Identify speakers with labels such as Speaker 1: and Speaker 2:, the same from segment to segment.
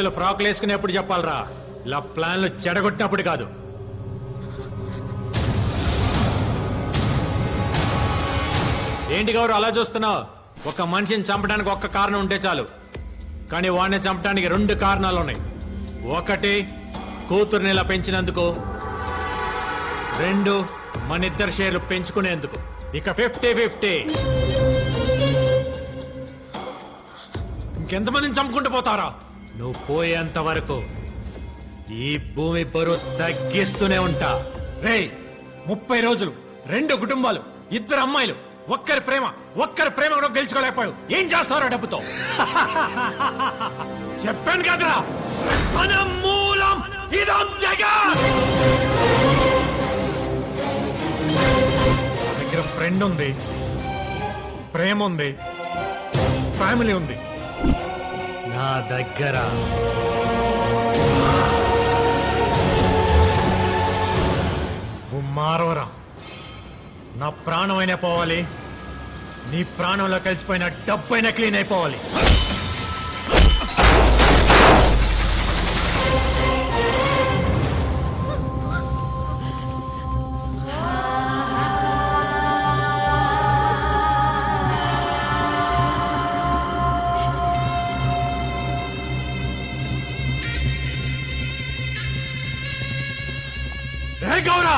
Speaker 1: చేతులు ఫ్రాక్లు వేసుకునేప్పుడు చెప్పాలరా. ఇలా ప్లాన్లు చెడగొట్టినప్పుడు కాదు. ఏంటి గౌరవ్ అలా చూస్తున్నావు? ఒక మనిషిని చంపడానికి ఒక్క కారణం ఉంటే చాలు. కానీ వాడిని చంపడానికి రెండు కారణాలు ఉన్నాయి ఒకటి కూతుర్ని ఇలా పెంచినందుకు. రెండు మన ఇద్దరు షేర్లు పెంచుకునేందుకు. ఇక ఫిఫ్టీ ఫిఫ్టీ ఇంకెంతమందిని చంపుకుంటూ పోతారా? నువ్వు పోయేంత వరకు ఈ భూమి బరువు తగ్గిస్తూనే ఉంటా. రేయ్ ముప్పై రోజులు రెండు కుటుంబాలు ఇద్దరు అమ్మాయిలు ఒక్కరి ప్రేమ ఒక్కరి ప్రేమ కూడా గెలుచుకోలేకపోయావు. ఏం చేస్తారో డబ్బుతో? చెప్పాను కదరా. మన మూలం ఇదం జగన్ నా దగ్గర ఫ్రెండ్ ఉంది ప్రేమ ఉంది ఫ్యామిలీ ఉంది. నా దగ్గర. నువ్వు మారవరా నా ప్రాణమైనా పోవాలి. నీ ప్రాణంలో కలిసిపోయిన డబ్బైనా క్లీన్ అయిపోవాలి గౌరా!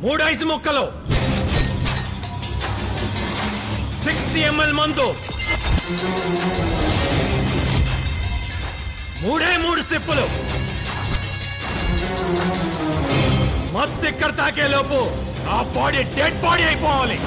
Speaker 1: మూడు ఐసు ముక్కలు. సిక్స్టీ ఎంఎల్ మందు. మూడే మూడు స్టెప్పులు. మత్తు ఇక్కడ తాకే లోపు ఆ బాడీ డెడ్ బాడీ అయిపోవాలి.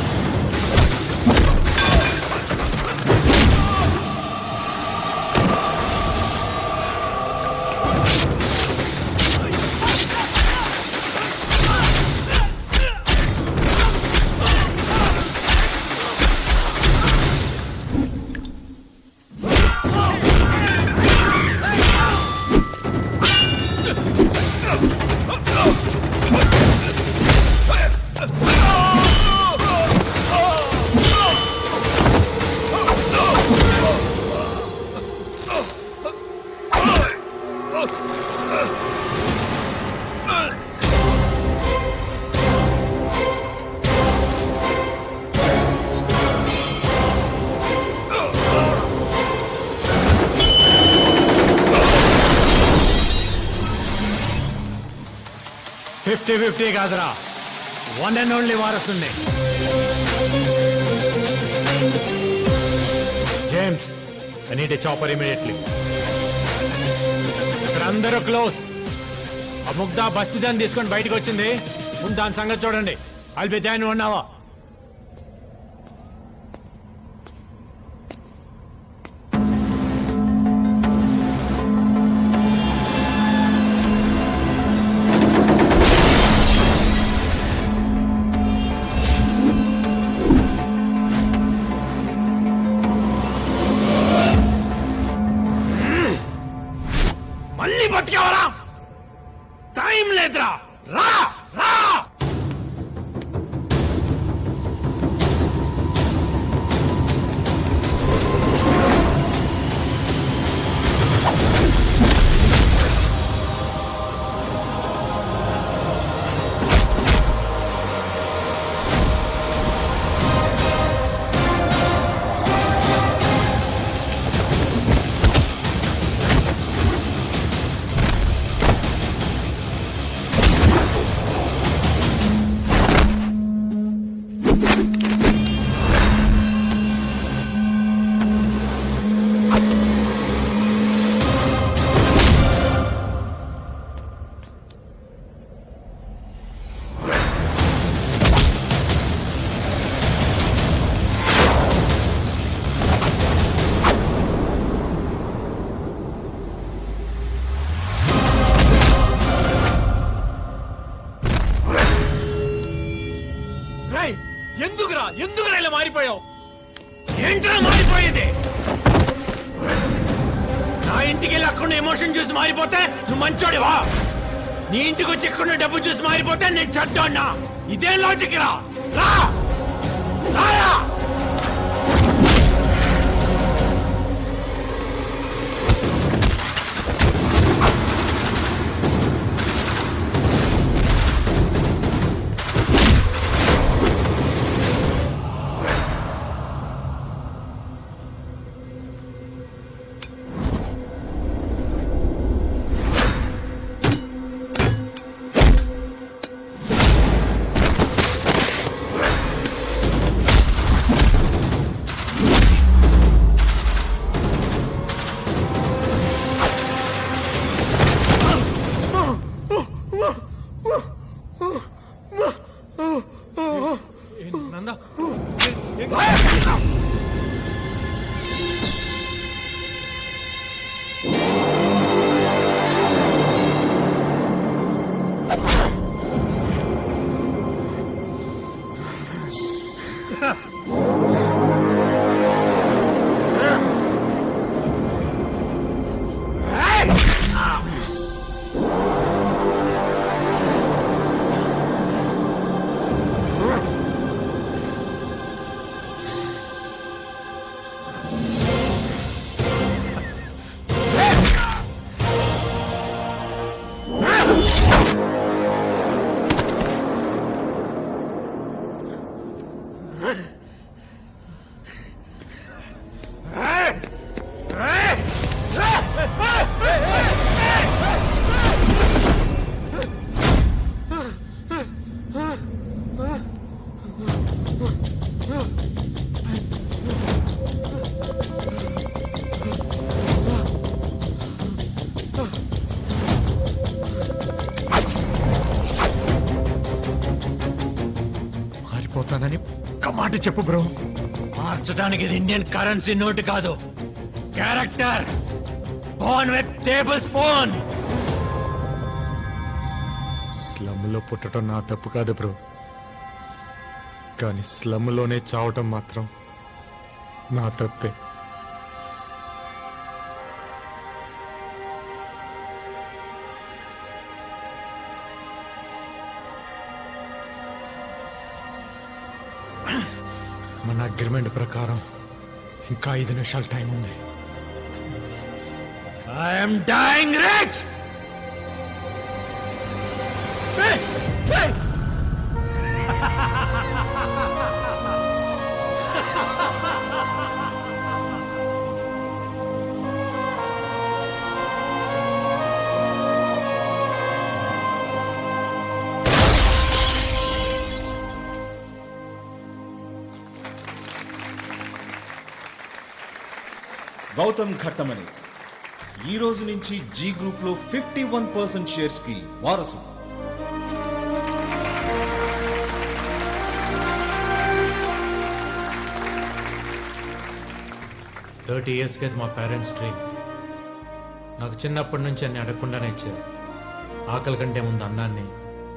Speaker 1: ఫిఫ్టీ ఫిఫ్టీ కాదురా. One and only వారసుండే James I need a chopper immediately అందరూ క్లోజ్. ఆ ముగ్ధ బస్తి దాన్ని తీసుకొని బయటకు వచ్చింది. ముందు దాని సంగతి చూడండి. ఐల్ బి ఉన్నావా మళ్ళీ బతికేవరా టైం లేదురా రా రా మారిపోయావు. ఏంట్రా మారిపోయేది? నా ఇంటికి వెళ్ళి అక్కడ ఎమోషన్ చూసి మారిపోతే నువ్వు మంచోడివా? నీ ఇంటికి వచ్చి ఇక్కడ డబ్బు చూసి మారిపోతే నేను చెడ్డా ఇదేం లాజిక్ రా! う。చెప్పు బ్రో. మార్చడానికి ఇది ఇండియన్ కరెన్సీ నోట్ కాదు. Character. Born with table spoon స్లమ్లో పుట్టడం నా తప్పు కాదు బ్రో. కానీ స్లమ్లోనే చావటం మాత్రం నా తప్పే. మన అగ్రిమెంట్ ప్రకారం ఇంకా ఐదు నిమిషాలు టైం ఉంది. ఐఎమ్ డైయింగ్ రిచ్
Speaker 2: గౌతమ్ ఘట్టమని ఈ రోజు నుంచి జీ గ్రూప్లో ఫిఫ్టీ వన్ పర్సెంట్ షేర్స్కి వారసు
Speaker 1: థర్టీ ఇయర్స్ కదా మా పేరెంట్స్ డ్రీమ్. నాకు చిన్నప్పటి నుంచి అన్ని అడగకుండానే ఇచ్చారు. ఆకలి కంటే ముందు అన్నాన్ని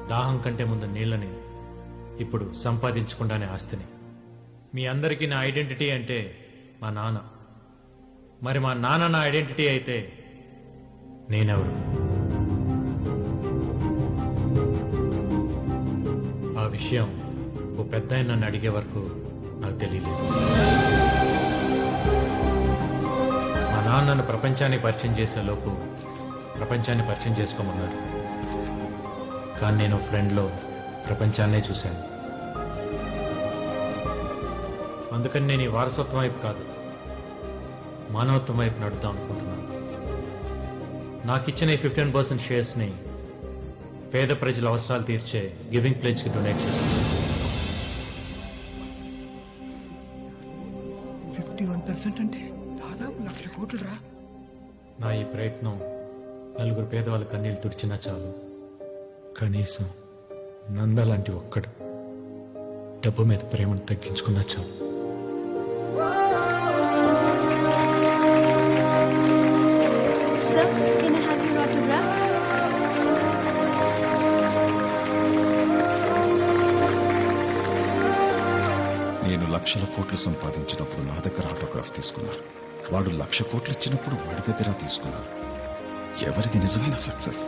Speaker 1: దాహం కంటే ముందు నీళ్ళని ఇప్పుడు సంపాదించకుండానే ఆస్తిని. మీ అందరికీ నా ఐడెంటిటీ అంటే మా నాన్న. మరి మా నాన్న నా ఐడెంటిటీ అయితే నేనెవరు? ఆ విషయం ఓ పెద్ద నన్ను అడిగే వరకు నాకు తెలియలేదు. మా నాన్నను ప్రపంచాన్ని పరిచయం చేసే లోపు ప్రపంచాన్ని పరిచయం చేసుకోమన్నారు కానీ నేను ఫ్రెండ్లో ప్రపంచాన్నే చూశాను. అందుకని నేను ఈ వారసత్వం వైపు కాదు. మానవత్వం వైపు నడుద్దాం అనుకుంటున్నాను. నాకు ఇచ్చిన ఈ ఫిఫ్టీన్ పర్సెంట్ షేర్స్ని పేద ప్రజల అవసరాలు తీర్చే గివింగ్ ప్లేజ్కి డొనేట్ చేస్తాను
Speaker 3: ఫిఫ్టీ వన్ పర్సెంట్ అంటే దాదాపు లక్ష కోట్లు రా.
Speaker 1: నా ఈ ప్రయత్నం నలుగురు పేదవాళ్ళ కన్నీళ్ళు తుడిచినా చాలు. కనీసం నంద లాంటి ఒక్కడు డబ్బు మీద ప్రేమను తగ్గించుకున్నా చాలు.
Speaker 2: లక్షల కోట్లు సంపాదించినప్పుడు నా దగ్గర ఆటోగ్రాఫ్ తీసుకున్నారు. వాడు లక్ష కోట్లు ఇచ్చినప్పుడు వాడి దగ్గర తీసుకున్నారు. ఎవరిది నిజమైన సక్సెస్?